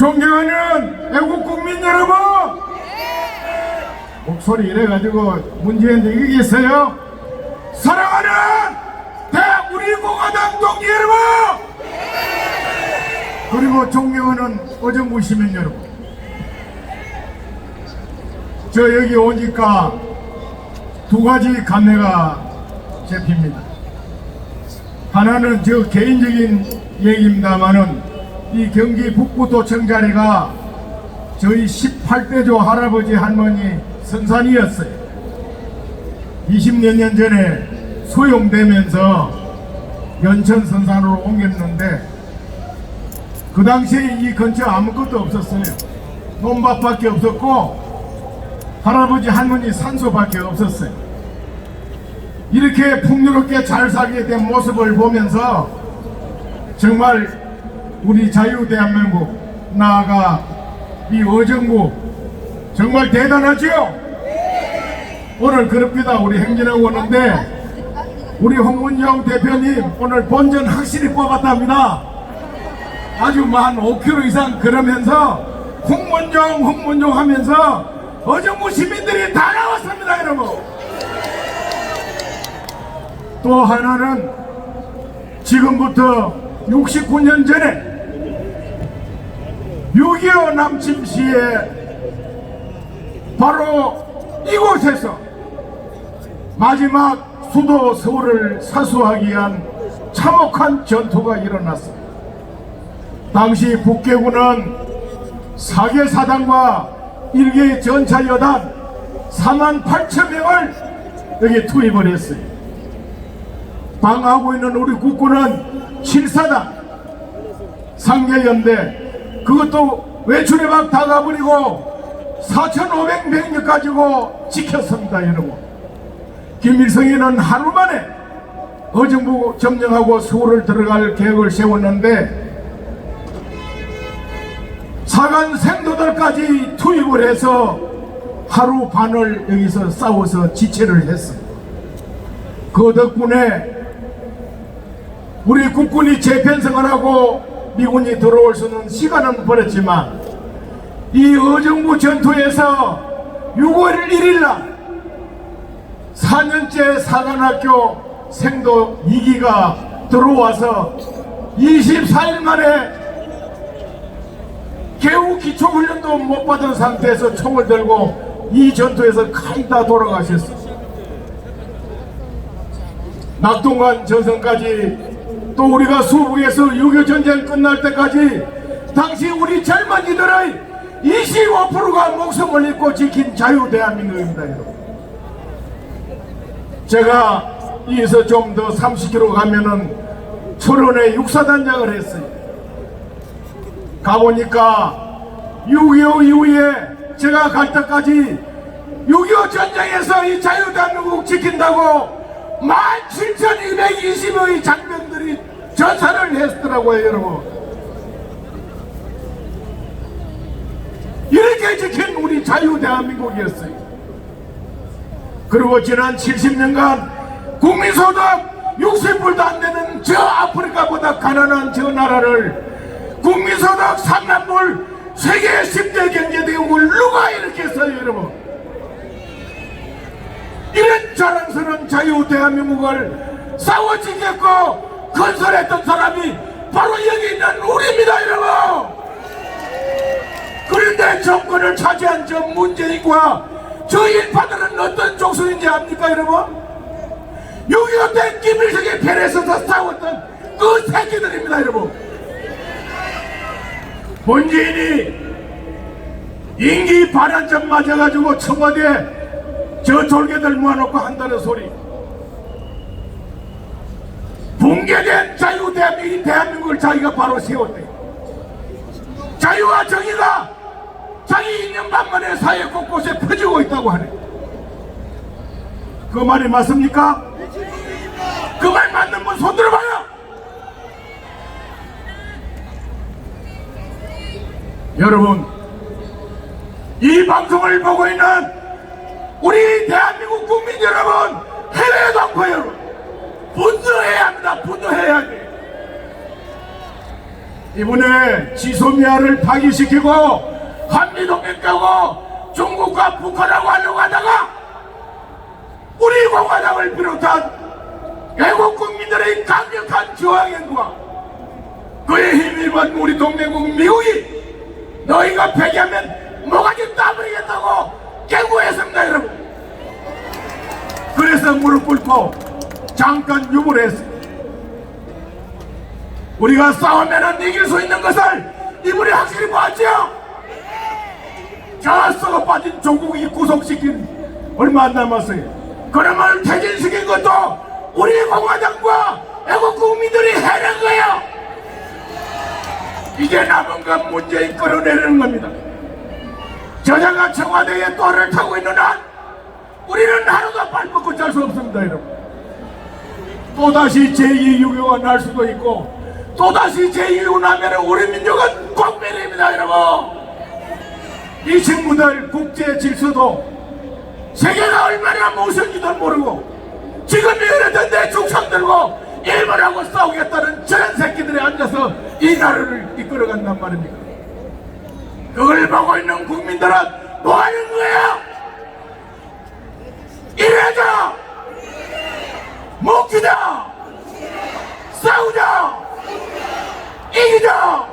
존경하는 애국 국민 여러분! 목소리 이래가지고 문재인도 이기겠어요? 사랑하는 대 우리 공화당 동지 여러분! 그리고 존경하는 어정부 시민 여러분! 저 여기 오니까 두 가지 감회가 잡힙니다. 하나는 저 개인적인 얘기입니다만은 이 경기 북부도청 자리가 저희 18대조 할아버지 할머니 선산이었어요. 20몇 년 전에 소용되면서 연천 선산으로 옮겼는데 그 당시에 이 근처 아무것도 없었어요. 논밭밖에 없었고 할아버지 할머니 산소밖에 없었어요. 이렇게 풍요롭게 잘 살게 된 모습을 보면서 정말 우리 자유대한민국 나아가 이 어정부. 정말 대단하지요? 오늘 그럽니다. 우리 행진하고 오는데 우리 홍문영 대표님 오늘 본전 확실히 뽑았답니다. 아주 만 5km 이상 걸으면서 홍문종 홍문종 하면서 어정부 시민들이 다 나왔습니다 여러분. 또 하나는 지금부터 69년 전에 6.25 남침 시에 바로 이곳에서 마지막 수도 서울을 사수하기 위한 참혹한 전투가 일어났습니다. 당시 북계군은 사개 사단과 일개 전차 여단 4만 8천 명을 여기 투입을 했어요. 방하고 있는 우리 국군은 7사단 상계연대 그것도 외출에 막 다가버리고 4,500명 가지고 지켰습니다 여러분. 김일성이는 하루 만에 어정부 점령하고 서울을 들어갈 계획을 세웠는데 사간 생도들까지 투입을 해서 하루 반을 여기서 싸워서 지체를 했습니다. 그 덕분에 우리 국군이 재편성을 하고 미군이 들어올 수는 시간은 벌었지만 이 어정부 전투에서 6월 1일 날 4년째 사관학교 생도 2기가 들어와서 24일 만에 개우 기초훈련도 못 받은 상태에서 총을 들고 이 전투에서 거의 다 돌아가셨습니다. 낙동강 전선까지 또 우리가 수북에서 6.25 전쟁 끝날 때까지 당시 우리 젊은 이들의 25%가 목숨을 잃고 지킨 자유 대한민국입니다. 제가 여기서 좀 더 30km 가면은 철원에 육사단장을 했어요. 가보니까 6.25 이후에 제가 갈 때까지 6.25 전쟁에서 이 자유 대한민국 지킨다고 17,220의 장병 전사를 했더라고요 여러분. 이렇게 지킨 우리 자유 대한민국이었어요. 그리고 지난 70년간 국민소득 60불도 안 되는 저 아프리카보다 가난한 저 나라를 국민소득 3만불 세계 10대 경제대국을 누가 이렇게 했어요 여러분? 이런 자랑스러운 자유 대한민국을 싸워지겠고 건설했던 사람이 바로 여기 있는 우리입니다 여러분! 그런데 정권을 차지한 저 문재인과 저 일파들은 어떤 족속인지 압니까 여러분? 6.25때 김일성의 편에 서서 싸웠던 그 새끼들입니다 여러분! 문재인이 임기 반환점 맞아가지고 청와대 저 졸개들 모아놓고 한다는 소리 붕괴된 자유 대한민국, 대한민국을 자기가 바로 세웠대. 자유와 정의가 자기 있는 반만에 사회 곳곳에 퍼지고 있다고 하네. 그 말이 맞습니까? 그 말 맞는 분 손 들어봐요! 여러분 이 방송을 보고 있는 우리 대한민국 국민 여러분 해외 동포 여러분 분노해야 합니다. 분노해야 돼. 이번에 지소미아를 파기시키고 한미동맹 깨고 중국과 북한하고 하려고 하다가 우리 공화당을 비롯한 외국 국민들의 강력한 저항행과 그에 힘입은 우리 동맹국 미국이 너희가 패기하면 뭐가지 따버리겠다고 경고했습니다 여러분. 그래서 무릎 꿇고 잠깐 유불했습니다 우리가 싸우면 이길 수 있는 것을 이분이 확실히 봤죠 저 썩어 빠진 조국이 구속시킨 얼마 안 남았어요. 그놈을 퇴진시킨 것도 우리 공화당과 애국 국민들이 해낸 거예요. 이제 남은 건 문재인 끌어내리는 겁니다. 저자가 청와대에 또를 타고 있는 한 우리는 하루도 발벗고 잘 수 없습니다 여러분 또다시 제2유교가 날 수도 있고 또다시 제2유교 나면 우리 민족은 공멸입니다 여러분. 이 친구들 국제 질서도 세계가 얼마나 무서운지도 모르고 지금 이랬던 내 중상 들고 일본하고 싸우겠다는 저런 새끼들이 앉아서 이 나라를 이끌어간단 말입니다 그걸 보고 있는 국민들은 뭐 하는 거예요? 이래자 묵히자 싸우자! 이기자!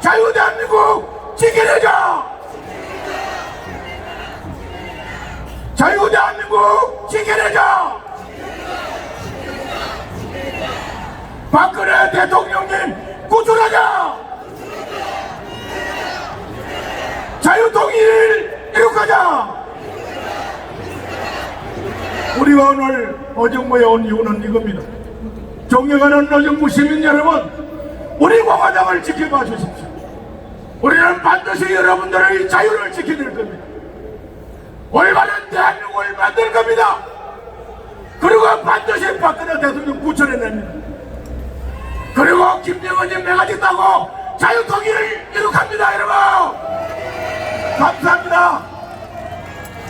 자유대한민국 지켜내자! 자유대한민국 지켜내자! 박근혜 대통령님 구출하자! 자유통일 이룩하자 우리가 오늘 어정모에 온 이유는 이겁니다. 존경하는 어정모 시민 여러분 우리 공화당을 지켜봐 주십시오. 우리는 반드시 여러분들의 자유를 지켜낼 겁니다. 올바른 대한민국을 만들 겁니다. 그리고 반드시 박근혜 대통령 구출해냅니다. 그리고 김정은이 매가지 따고 자유통일을 이룩합니다 여러분. 감사합니다